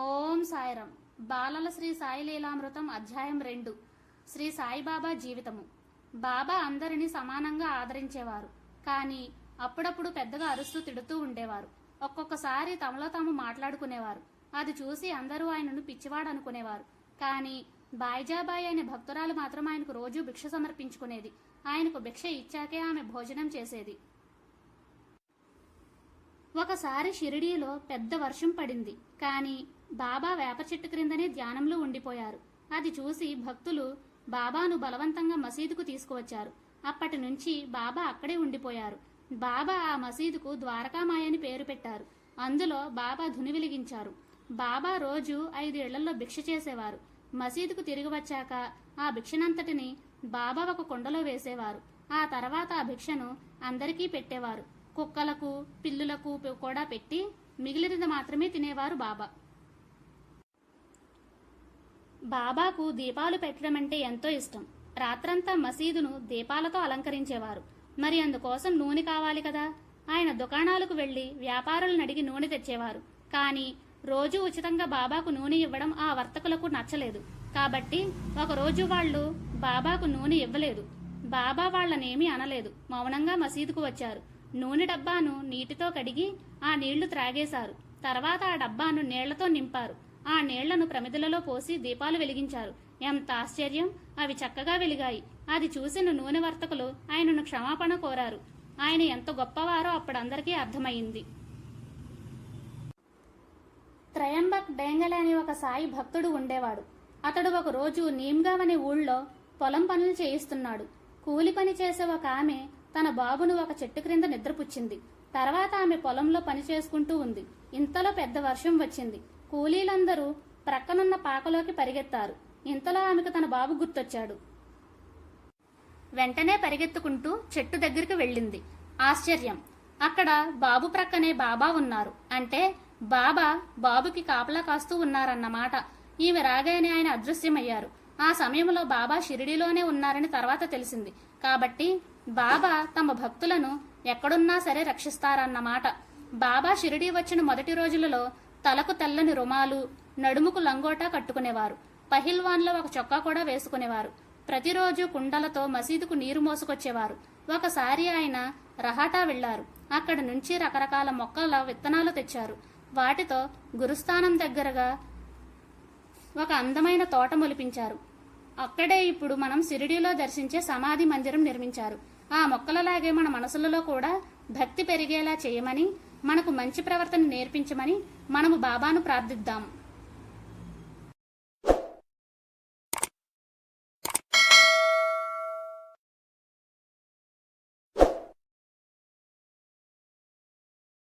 ఓం సాయిరం బాలల శ్రీ సాయి లీలామృతం అధ్యాయం రెండు. శ్రీ సాయిబాబా జీవితము. బాబా అందరినీ సమానంగా ఆదరించేవారు. కానీ అప్పుడప్పుడు పెద్దగా అరుస్తూ తిడుతూ ఉండేవారు. ఒక్కొక్కసారి తమలో తాము మాట్లాడుకునేవారు. అది చూసి అందరూ ఆయనను పిచ్చివాడు అనుకునేవారు కానీ బాయిజాబాయి అనే భక్తురాలు మాత్రం ఆయనకు రోజూ భిక్ష సమర్పించుకునేది. ఆయనకు భిక్ష ఇచ్చాకే ఆమె భోజనం చేసేది. ఒకసారి షిరిడీలో పెద్ద వర్షం పడింది. కానీ బాబా వేప చెట్టు క్రిందనే ధ్యానంలో ఉండిపోయారు. అది చూసి భక్తులు బాబాను బలవంతంగా మసీదుకు తీసుకువచ్చారు. అప్పటి నుంచి బాబా అక్కడే ఉండిపోయారు. బాబా ఆ మసీదుకు ద్వారకామాయ అని పేరు పెట్టారు. అందులో బాబా ధుని వెలిగించారు. బాబా రోజు ఐదేళ్ళలో భిక్ష చేసేవారు. మసీదుకు తిరిగి వచ్చాక ఆ భిక్షనంతటిని బాబా ఒక కుండలో వేసేవారు. ఆ తర్వాత ఆ భిక్షను అందరికీ పెట్టేవారు. కుక్కలకు పిల్లులకు కూడా పెట్టి మిగిలినది మాత్రమే తినేవారు బాబా. బాబాకు దీపాలు పెట్టడం అంటే ఎంతో ఇష్టం. రాత్రంతా మసీదును దీపాలతో అలంకరించేవారు. మరి అందుకోసం నూనె కావాలి కదా? ఆయన దుకాణాలకు వెళ్ళి వ్యాపారులను అడిగి నూనె తెచ్చేవారు. కానీ రోజు ఉచితంగా బాబాకు నూనె ఇవ్వడం ఆ వర్తకులకు నచ్చలేదు. కాబట్టి ఒకరోజు వాళ్ళు బాబాకు నూనె ఇవ్వలేదు. బాబా వాళ్ళనేమీ అనలేదు. మౌనంగా మసీదుకు వచ్చారు. నూనె డబ్బాను నీటితో కడిగి ఆ నీళ్ళు త్రాగేశారు. తర్వాత ఆ డబ్బాను నీళ్ళతో నింపారు. ఆ నీళ్ళను ప్రమిదలలో పోసి దీపాలు వెలిగించారు. ఎంత ఆశ్చర్యం! అవి చక్కగా వెలిగాయి. అది చూసిన నూనె వర్తకులు ఆయనను క్షమాపణ కోరారు. ఆయన ఎంత గొప్పవారో అప్పుడందరికీ అర్థమైంది త్రయంబక్ డేంగల్ అనే ఒక సాయి భక్తుడు ఉండేవాడు. అతడు ఒక రోజు నీమ్గావ్ అనే ఊళ్ళో పొలం పనులు చేయిస్తున్నాడు. కూలి పని చేసే ఒక ఆమె తన బాబును ఒక చెట్టు క్రింద నిద్రపుచ్చింది. తర్వాత ఆమె పొలంలో పని చేసుకుంటూ ఉంది. ఇంతలో పెద్ద వర్షం వచ్చింది. కూలీలందరూ ప్రక్కనున్న పాకలోకి పరిగెత్తారు. ఇంతలో ఆమెకు తన బాబు గుర్తొచ్చాడు. వెంటనే పరిగెత్తుకుంటూ చెట్టు దగ్గరికి వెళ్ళింది. ఆశ్చర్యం! అక్కడ బాబు ప్రక్కనే బాబా ఉన్నారు. అంటే బాబా బాబుకి కాపలా కాస్తూ ఉన్నారన్నమాట. ఈమె రాగానే ఆయన అదృశ్యమయ్యారు. ఆ సమయంలో బాబా షిరిడీలోనే ఉన్నారని తర్వాత తెలిసింది. కాబట్టి బాబా తమ భక్తులను ఎక్కడున్నా సరే రక్షిస్తారన్నమాట. బాబా షిరిడీ వచ్చిన మొదటి రోజులలో తలకు తెల్లని రుమాలు నడుముకు లంగోటా కట్టుకునేవారు. పహిల్వాన్లో ఒక చొక్కా కూడా వేసుకునేవారు. ప్రతిరోజు కుండలతో మసీదుకు నీరు మోసుకొచ్చేవారు. ఒకసారి ఆయన రహాటా వెళ్ళారు అక్కడి నుంచి రకరకాల మొక్కల విత్తనాలు తెచ్చారు. వాటితో గురుస్థానం దగ్గరగా ఒక అందమైన తోట మొలిపించారు. అక్కడే ఇప్పుడు మనం సిరిడిలో దర్శించే సమాధి మందిరం నిర్మించారు. ఆ మొక్కలలాగే మన మనసులలో కూడా భక్తి పెరిగేలా చేయమని మనకు మంచి ప్రవర్తన నేర్పించమని మనము బాబాను ప్రార్థిద్దాం.